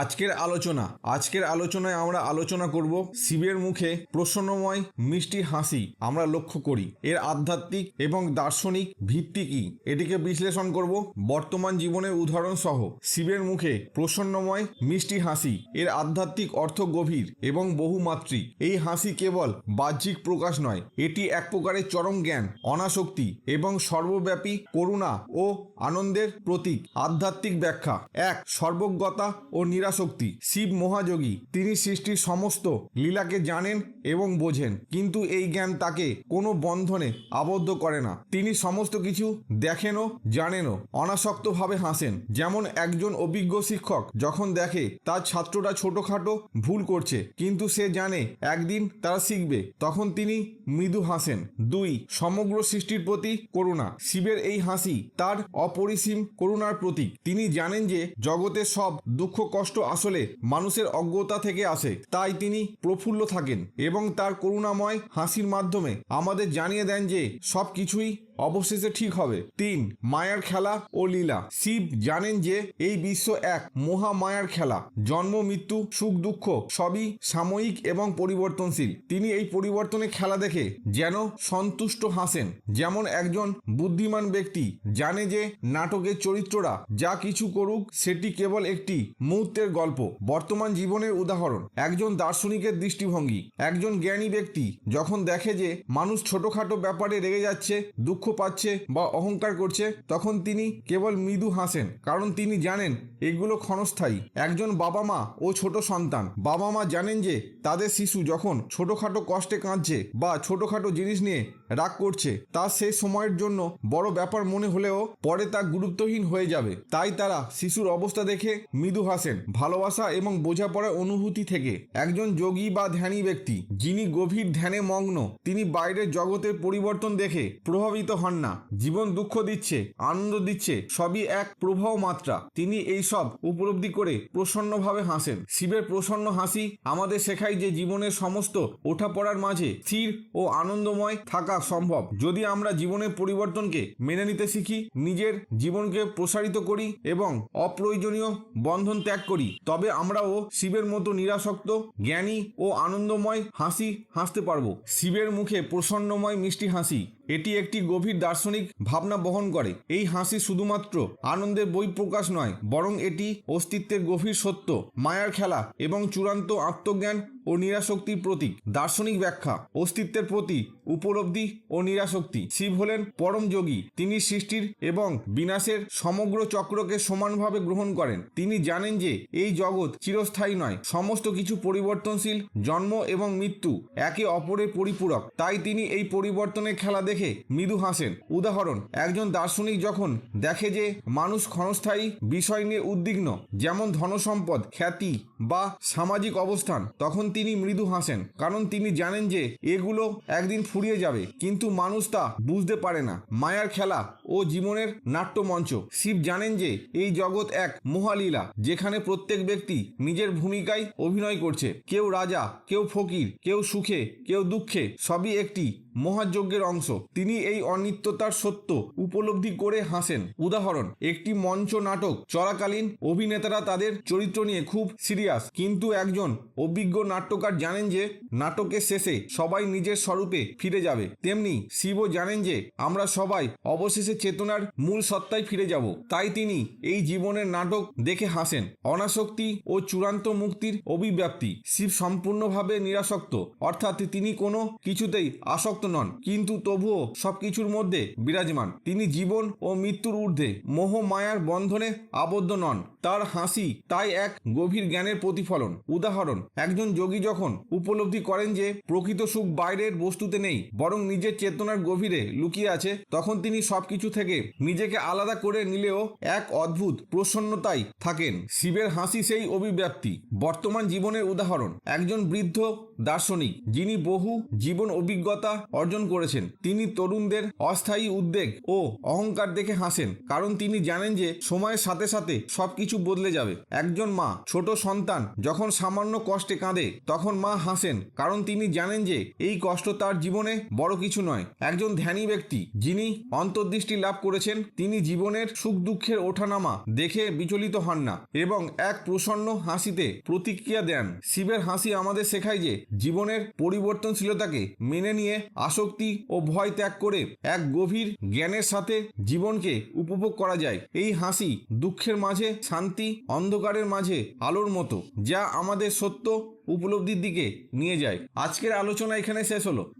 আজকের আলোচনা, আজকের আলোচনায় আমরা আলোচনা করব শিবের মুখে প্রসন্নময় মিষ্টি হাসি আমরা লক্ষ্য করি। এর আধ্যাত্মিক এবং দার্শনিক ভিত্তি কি? এটিকে বিশ্লেষণ করব বর্তমান জীবনের উদাহরণ সহ। শিবের মুখে প্রসন্নময় মিষ্টি হাসি, এর আধ্যাত্মিক অর্থ গভীর এবং বহুমাত্রিক। এই হাসি কেবল বাহ্যিক প্রকাশ নয়, এটি এক প্রকারের চরম জ্ঞান, অনাসক্তি এবং সর্বব্যাপী করুণা ও আনন্দের প্রতীক। আধ্যাত্মিক ব্যাখ্যা, এক, সর্বজ্ঞতা ও নিরাসক্তি শিব মহাযোগী। তিনি সৃষ্টির সমস্ত লীলাকে জানেন এবং বোঝেন, কিন্তু এই জ্ঞান তাকে কোনো বন্ধনে আবদ্ধ করে না। তিনি সমস্ত কিছু দেখেনও, জানেনও, অনাসক্তভাবে হাসেন। যেমন একজন অভিজ্ঞ শিক্ষক যখন দেখে, তার ছাত্ররা ছোটোখাটো ভুল করছে, কিন্তু সে জানে একদিন তারা শিখবে। তখন তিনি মৃদু হাসেন। দুই, সমগ্র সৃষ্টির প্রতি করুণা। শিবের এই হাসি তার অপরিসীম করুণার প্রতীক। তিনি জানেন যে জগতে সব দুঃখ, কষ্ট আসলে মানুষের অজ্ঞতা থেকে আসে। তাই তিনি প্রফুল্ল থাকেন এবং তার করুণাময় হাসির মাধ্যমে আমাদের জানিয়ে দেন যে সব কিছুই অবশেষে ঠিক হবে। তিন, মায়ার খেলা ও লীলা। শিব জানেন যে এই বিশ্ব এক, মহা মায়ার খেলা। জন্ম, মৃত্যু, সুখ, দুঃখ সবই সাময়িক এবং পরিবর্তনশীল। তিনি এই পরিবর্তনের খেলা দেখে যেন সন্তুষ্ট হাসেন। যেমন একজন বুদ্ধিমান ব্যক্তি জানে যে নাটকের চরিত্ররা যা কিছু করুক, সেটি কেবল একটি মুহূর্তের গল্প, বর্তমান জীবনের উদাহরণ। একজন দার্শনিকের দৃষ্টিভঙ্গি। একজন জ্ঞানী ব্যক্তি যখন দেখে যে মানুষ ছোটখাটো ব্যাপারে রেগে যাচ্ছে, দুঃখ পাচ্ছে বা অহংকার করছে, তখন তিনি কেবল মৃদু হাসেন। কারণ তিনি জানেন এগুলো ক্ষণস্থায়ী। একজন বাবা মা ও ছোট সন্তান। বাবা মা জানেন যে তাদের শিশু যখন ছোটোখাটো কষ্টে কাঁদছে বা ছোটখাটো জিনিস নিয়ে রাগ করছে, তা সেই সময়ের জন্য বড় ব্যাপার মনে হলেও পরে তা গুরুত্বহীন হয়ে যাবে। তাই তারা শিশুর অবস্থা দেখে মৃদু হাসেন। ভালোবাসা এবং বোঝাপড়ার অনুভূতি থেকে একজন যোগী বা ধ্যানী ব্যক্তি, যিনি গভীর ধ্যানে মগ্ন, তিনি বাইরের জগতের পরিবর্তন দেখে প্রভাবিত হন না। জীবন দুঃখ দিচ্ছে, আনন্দ দিচ্ছে, সবই এক প্রবাহ মাত্রা। তিনি এই সব উপলব্ধি করে প্রসন্নভাবে হাসেন। শিবের প্রসন্ন হাসি আমাদের শেখায় যে জীবনের সমস্ত ওঠাপড়ার মাঝে স্থির ও আনন্দময় থাকা সম্ভব। যদি আমরা জীবনের পরিবর্তনকে মেনে নিতে শিখি, নিজের জীবনকে প্রসারিত করি এবং অপ্রয়োজনীয় বন্ধন ত্যাগ করি, তবে আমরাও শিবের মতো নিরাসক্ত, জ্ঞানী ও আনন্দময় হাসি হাসতে পারব। শিবের মুখে প্রসন্নময় মিষ্টি হাসি এটি একটি গভীর দার্শনিক ভাবনা বহন করে। এই হাসি শুধুমাত্র আনন্দের বই প্রকাশ নয়, বরং এটি অস্তিত্বের গভীর সত্য, মায়ার খেলা এবং চূড়ান্ত আত্মজ্ঞান ও নিরাশক্তির প্রতীক। দার্শনিক ব্যাখ্যা, অস্তিত্বের প্রতি উপলব্ধি ও নিরাশক্তি। শিব হলেন পরম যোগী। তিনি সৃষ্টির এবং বিনাশের সমগ্র চক্রকে সমানভাবে গ্রহণ করেন। তিনি জানেন যে এই জগৎ চিরস্থায়ী নয়। সমস্ত কিছু পরিবর্তনশীল, জন্ম এবং মৃত্যু একে অপরের পরিপূরক। তাই তিনি এই পরিবর্তনের খেলা দেখে মৃদু হাসেন। উদাহরণ, একজন দার্শনিক যখন দেখে যে মানুষ ক্ষণস্থায়ী বিষয় নিয়ে উদ্বিগ্ন, যেমন ধনসম্পদ, খ্যাতি বা সামাজিক অবস্থান, তখন তিনি মৃদু হাসেন, কারণ তিনি জানেন যে এগুলো একদিন ফুরিয়ে যাবে। কিন্তু মানুষ তা বুঝতে পারে না। মায়ার খেলা ও জীবনের নাট্যমঞ্চ। শিব জানেন যে এই জগৎ এক মহালীলা, যেখানে প্রত্যেক ব্যক্তি নিজের ভূমিকায় অভিনয় করছে। কেউ রাজা, কেউ ফকির, কেউ সুখে, কেউ দুঃখে, সবই একটি মহাযজ্ঞের অংশ। তিনি এই অনিত্যতার সত্য উপলব্ধি করে হাসেন। উদাহরণ, একটি মঞ্চ নাটক, চলাকালীন অভিনেতারা তাদের চরিত্র নিয়ে খুব সিরিয়াস। কিন্তু একজন অভিজ্ঞ নাট্যকার জানেন যে, নাটকের শেষে সবাই নিজের স্বরূপে ফিরে যাবে। তেমনি শিবও জানেন যে, আমরা সবাই অবশেষে চেতনার মূল সত্তায় ফিরে যাব। তাই তিনি এই জীবনের নাটক দেখে হাসেন। অনাসক্তি ও চূড়ান্ত মুক্তির অভিব্যক্তি। শিব সম্পূর্ণভাবে নিরাসক্ত। অর্থাৎ তিনি কোনো কিছুতেই আসক্ত নন। কিন্তু তবুও সবকিছুর মধ্যে বিরাজমান। তিনি জীবন ও মৃত্যুর ঊর্ধ্বে মোহ মায়ার বন্ধনে আবদ্ধ নন। তার হাসি তাই এক গভীর জ্ঞানের প্রতিফলন। উদাহরণ, একজন যোগী যখন উপলব্ধি করেন যে প্রকৃত সুখ বাইরের বস্তুতে নেই, বরং নিজের চেতনার গভীরে লুকিয়ে আছে, তখন তিনি সবকিছু থেকে নিজেকে আলাদা করে নিলেও এক অদ্ভুত প্রসন্নতায় থাকেন। শিবের হাসি সেই অভিব্যক্তি। বর্তমান জীবনের উদাহরণ, একজন বৃদ্ধ দার্শনিক যিনি বহু জীবন অভিজ্ঞতা অর্জন করেছেন। তিনি তরুণদের অস্থায়ী উদ্বেগ ও অহংকার দেখে হাসেন, কারণ তিনি জানেন যে সময়ের সাথে সাথে সবকিছু বদলে যাবে। একজন মা, ছোট সন্তান, যখন সামান্য কষ্টে কাঁদে, তখন মা হাসেন, কারণ তিনি জানেন যে এই কষ্ট তার জীবনে বড় কিছু নয়। একজন ধ্যানী ব্যক্তি, যিনি অন্তর্দৃষ্টি লাভ করেছেন, তিনি জীবনের সুখ দুঃখের ওঠানামা দেখে বিচলিত হন না এবং এক প্রসন্ন হাসিতে প্রতিক্রিয়া দেন। শিবের হাসি আমাদের শেখায় যে জীবনের পরিবর্তনশীলতাকে মেনে নিয়ে আসক্তি ও ভয় ত্যাগ করে এক গভীর জ্ঞানের সাথে জীবনকে উপভোগ করা যায়। এই হাসি দুঃখের মাঝে, শান্তি অন্ধকারের মাঝে, আলোর মতো, যা আমাদের সত্য উপলব্ধির দিকে নিয়ে যায়। আজকের আলোচনা এখানে শেষ হলো।